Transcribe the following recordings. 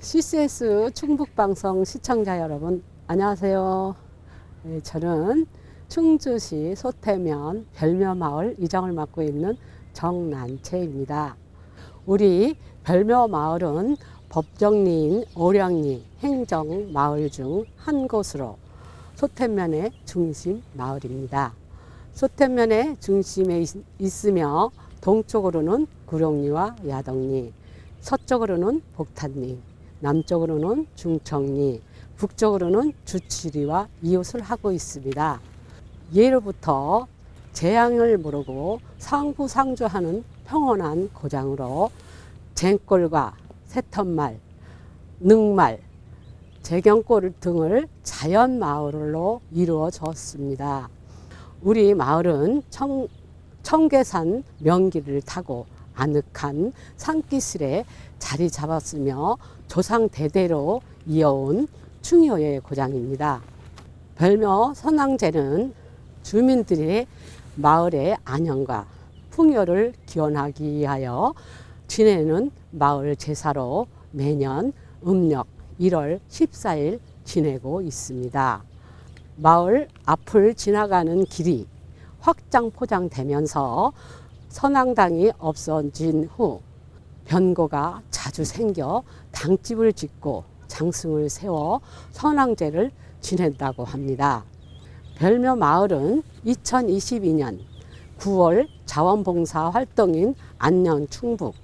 CCS 충북방송 시청자 여러분 안녕하세요. 네, 저는 충주시 소태면 별묘마을 이장을 맡고 있는 정난채입니다. 우리 별묘마을은 법정리인 오량리 행정마을 중 한 곳으로 소태면의 중심 마을입니다. 소태면의 중심에 있- 있으며 동쪽으로는 구룡리와 야덕리, 서쪽으로는 복탄리, 남쪽으로는 중청리, 북쪽으로는 주치리와 이웃을 하고 있습니다. 예로부터 재앙을 모르고 상부상조하는 평온한 고장으로 쟁골과 새턴말, 능말, 재경골 등을 자연 마을로 이루어졌습니다. 우리 마을은 청, 청계산 명기를 타고 아늑한 산기슭에 자리 잡았으며 조상 대대로 이어온 충효의 고장입니다. 별명 선왕제는 주민들의 마을의 안녕과 풍요를 기원하기 위하여 지내는 마을 제사로 매년 음력 1월 14일 지내고 있습니다. 마을 앞을 지나가는 길이 확장 포장되면서 선왕당이 없어진 후 변고가 자주 생겨 당집을 짓고 장승을 세워 선왕제를 지낸다고 합니다. 별묘 마을은 2022년 9월 자원봉사 활동인 안녕 충북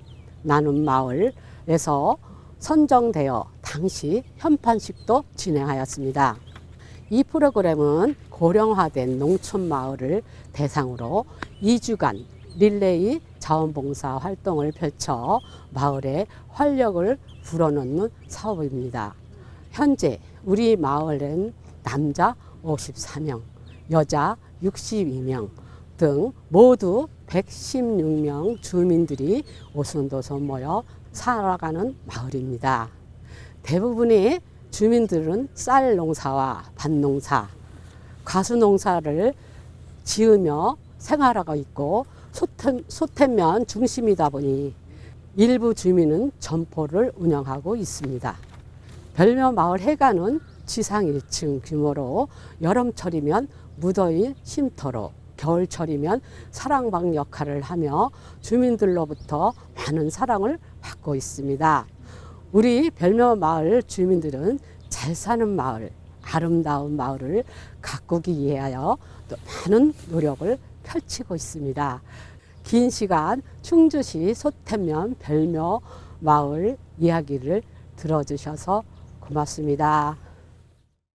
나눔 마을에서 선정되어 당시 현판식도 진행하였습니다. 이 프로그램은 고령화된 농촌 마을을 대상으로 2주간 릴레이 자원봉사 활동을 펼쳐 마을에 활력을 불어넣는 사업입니다. 현재 우리 마을엔 남자 54명, 여자 62명 등 모두 116명 주민들이 오손도손 모여 살아가는 마을입니다. 대부분의 주민들은 쌀 농사와 밭농사, 과수 농사를 지으며 생활하고 있고 소태, 소태면 중심이다 보니 일부 주민은 점포를 운영하고 있습니다. 별묘 마을 해관은 지상 1층 규모로 여름철이면 무더위 쉼터로 겨울철이면 사랑방 역할을 하며 주민들로부터 많은 사랑을 받고 있습니다. 우리 별묘 마을 주민들은 잘 사는 마을, 아름다운 마을을 가꾸기 위하여 또 많은 노력을 펼치고 있습니다. 긴 시간 충주시 소태면 별묘 마을 이야기를 들어주셔서 고맙습니다.